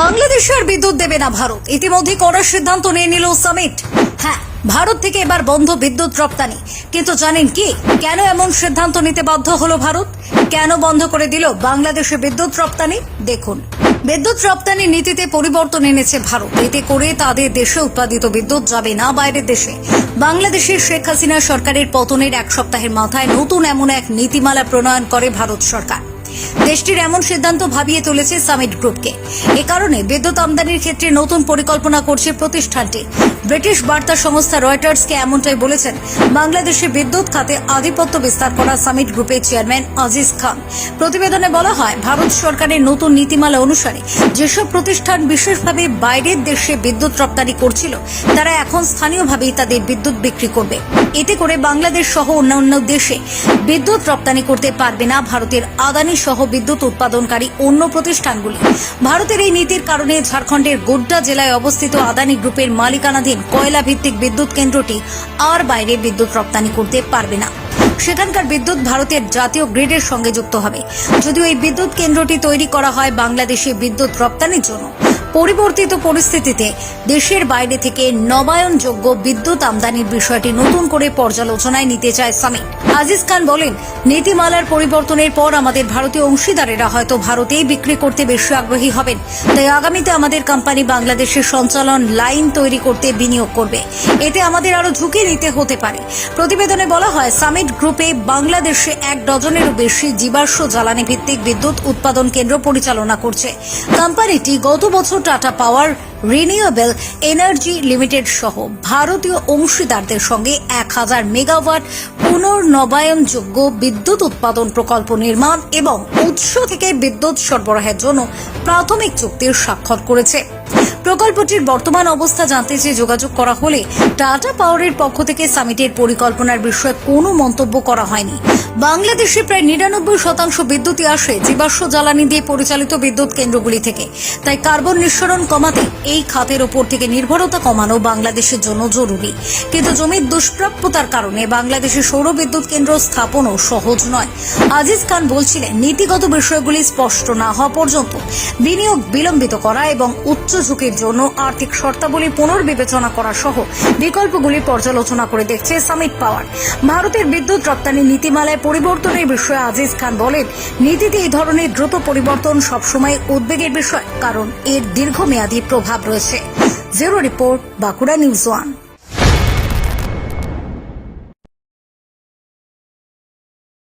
বাংলাদেশে আর বিদ্যুৎ দেবে না ভারত। ইতিমধ্যে করার সিদ্ধান্ত নিয়ে নিল সামিট। হ্যাঁ ভারত থেকে এবার বন্ধ বিদ্যুৎ রপ্তানি। কিন্তু জানেন কি, কেন এমন সিদ্ধান্ত নিতে বাধ্য হলো ভারত? কেন বন্ধ করে দিল বাংলাদেশে বিদ্যুৎ রপ্তানি? দেখুন, বিদ্যুৎ রপ্তানি নীতিতে পরিবর্তন এনেছে ভারত। এতে করে তাদের দেশে উৎপাদিত বিদ্যুৎ যাবে না বাইরের দেশে। বাংলাদেশের শেখ হাসিনা সরকারের পতনের এক সপ্তাহের মাথায় নতুন এমন এক নীতিমালা প্রণয়ন করে ভারত সরকার। দেশটির এমন সিদ্ধান্ত ভাবিয়ে তুলেছে সামিট গ্রুপকে। এ কারণে বিদ্যুৎ আমদানির ক্ষেত্রে নতুন পরিকল্পনা করছে প্রতিষ্ঠানটি। ব্রিটিশ বার্তা সংস্থা রয়টার্সকে এমনটাই বলেছেন, বাংলাদেশে বিদ্যুৎ খাতে আধিপত্য বিস্তার করা সামিট গ্রুপের চেয়ারম্যান আজিজ খান। প্রতিবেদনে বলা হয়, ভারত সরকারের নতুন নীতিমালা অনুসারে যেসব প্রতিষ্ঠান বিশেষভাবে বাইরের দেশে বিদ্যুৎ রপ্তানি করছিল, তারা এখন স্থানীয়ভাবেই তাদের বিদ্যুৎ বিক্রি করবে। এতে করে বাংলাদেশ সহ অন্যান্য দেশে বিদ্যুৎ রপ্তানি করতে পারবে না ভারতের আদানি সহ বিদ্যুৎ উৎপাদনকারী অন্য প্রতিষ্ঠানগুলি। ভারতের এই নীতির কারণে ঝাড়খণ্ডের গোড্ডা জেলায় অবস্থিত আদানি গ্রুপের মালিকানাধীন কয়লা ভিত্তিক বিদ্যুৎ কেন্দ্রটি আর বাইরে বিদ্যুৎ রপ্তানি করতে পারবে না। সেখানকার বিদ্যুৎ ভারতের জাতীয় গ্রিডের সঙ্গে যুক্ত হবে। যদিও এই বিদ্যুৎ কেন্দ্রটি তৈরি করা হয় বাংলাদেশে বিদ্যুৎ রপ্তানির জন্য। পরিবর্তিত পরিস্থিতিতে দেশের বাইরে থেকে নবায়নযোগ্য বিদ্যুৎ আমদানির বিষয়টি নতুন করে পর্যালোচনায় নিতে চায় সামিট। আজিজ খান বলেন, নীতিমালার পরিবর্তনের পর আমাদের ভারতীয় অংশীদারেরা হয়তো ভারতেই বিক্রি করতে বেশি আগ্রহী হবেন। তাই আগামীতে আমাদের কোম্পানি বাংলাদেশের সঞ্চালন লাইন তৈরি করতে বিনিয়োগ করবে। এতে আমাদের আরও ঝুঁকি নিতে হতে পারে। প্রতিবেদনে বলা হয়, সামিট গ্রুপে বাংলাদেশে এক ডজনেরও বেশি জীবাশ্ম জ্বালানি ভিত্তিক বিদ্যুৎ উৎপাদন কেন্দ্র পরিচালনা করছে। কোম্পানিটি গত বছর Tata power, renewable energy limited সহ ভারতীয় অংশীদারদের সঙ্গে এক হাজার মেগাওয়াট পুনর্নবায়নযোগ্য বিদ্যুৎ উৎপাদন প্রকল্প নির্মাণ এবং উৎস থেকে বিদ্যুৎ সরবরাহের জন্য প্রাথমিক চুক্তির স্বাক্ষর করেছে। প্রকল্পটির বর্তমান অবস্থা জানতে চেয়ে যোগাযোগ করা হলে টাটা পাওয়ারের পক্ষ থেকে সামিটের পরিকল্পনার বিষয়ে কোনো মন্তব্য করা হয়নি। বাংলাদেশে প্রায় নিরানব্বই শতাংশ বিদ্যুৎই আসে জীবাশ্ম জ্বালানি দিয়ে পরিচালিত বিদ্যুৎ কেন্দ্রগুলি থেকে। তাই কার্বন নিঃসরণ কমাতে এই খাতের ওপর থেকে নির্ভরতা কমানো বাংলাদেশের জন্য জরুরি। কিন্তু জমির দুষ্প্রাপ্যতার কারণে বাংলাদেশে সৌর বিদ্যুৎ কেন্দ্র স্থাপনও সহজ নয়। আজিজ খান বলছিলেন, নীতিগত বিষয়গুলি স্পষ্ট না হওয়া পর্যন্ত বিনিয়োগ বিলম্বিত করা এবং উচ্চ ঝুঁকির জন্য আর্থিক শর্তাবলী পুনর্বিবেচনা করা সহ বিকল্পগুলি পর্যালোচনা করে দেখছে সামিট পাওয়ার। ভারতের বিদ্যুৎ রপ্তানি নীতিমালায় পরিবর্তনের বিষয়ে আজিজ খান বলেন, নীতিতে এই ধরনের দ্রুত পরিবর্তন সবসময় উদ্বেগের বিষয়, কারণ এর দীর্ঘমেয়াদী প্রভাব রয়েছে। Zero report Bankura news one.